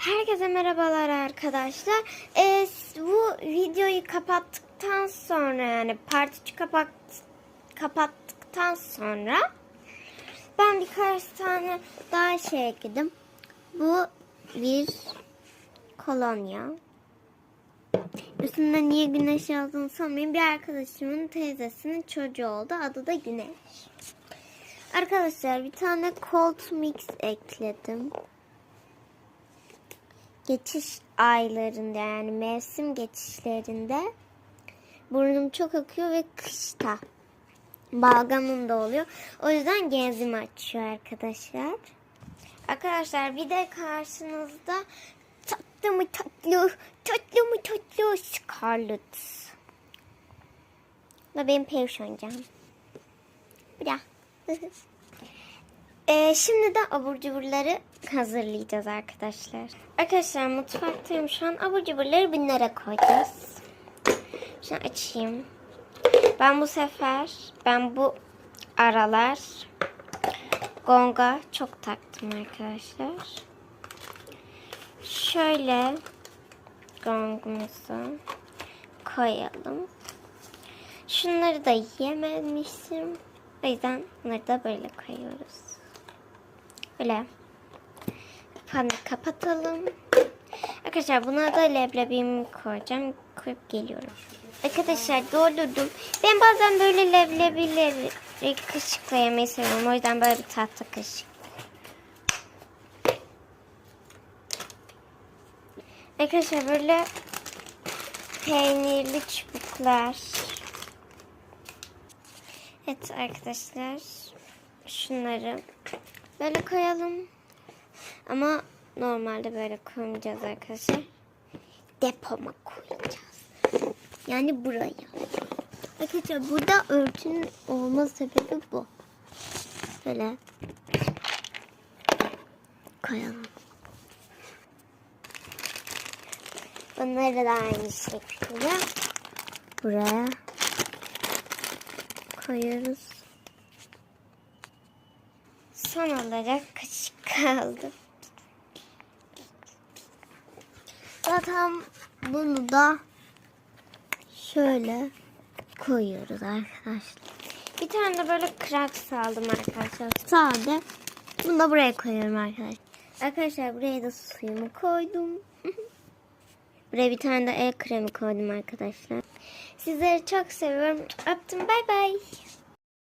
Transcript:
Herkese merhabalar arkadaşlar. Ee, bu videoyu kapattıktan sonra yani part 3 kapat, kapattıktan sonra ben birkaç tane daha şey ekledim. Bu bir kolonya. Üstünde niye güneş yazdığını sanmayın. Bir arkadaşımın teyzesinin çocuğu oldu. Adı da Güneş. Arkadaşlar bir tane Cold Mix ekledim. Geçiş aylarında yani mevsim geçişlerinde burnum çok akıyor ve kışta balgamım da oluyor. O yüzden genzimi açıyor arkadaşlar. Arkadaşlar bir de karşınızda tatlı mı tatlı, tatlı mı tatlı Scarlett. Bu benim perişancam. Bir daha. Ee, şimdi de abur cuburları hazırlayacağız arkadaşlar. Arkadaşlar mutfaktayım şu an. Abur cuburları bunlara koyacağız. Şunu açayım. Ben bu sefer, ben bu aralar gonga çok taktım arkadaşlar. Şöyle gongumuzu koyalım. Şunları da yememişim. O yüzden bunları da böyle koyuyoruz. Böyle. Kapağını kapatalım. Arkadaşlar buna da leblebimi koyacağım. Koyup geliyorum. Arkadaşlar doldurdum. Ben bazen böyle leblebileri kaşıkla yemeyi seviyorum. O yüzden böyle bir tahta kaşık. Arkadaşlar böyle peynirli çubuklar. Evet arkadaşlar. Şunları böyle koyalım. Ama normalde böyle koymayacağız arkadaşlar. Depoma koyacağız. Yani buraya. Arkadaşlar burada örtünün olma sebebi bu. Böyle koyalım. Bunları da aynı şekilde buraya koyuyoruz. Son olarak kaşık kaldı. Zaten bunu da şöyle koyuyoruz arkadaşlar. Bir tane de böyle kraks aldım arkadaşlar. Sade. Bunu da buraya koyuyorum arkadaşlar. Arkadaşlar buraya da suyumu koydum. Buraya bir tane de el kremi koydum arkadaşlar. Sizleri çok seviyorum. Öptüm. Bay bay.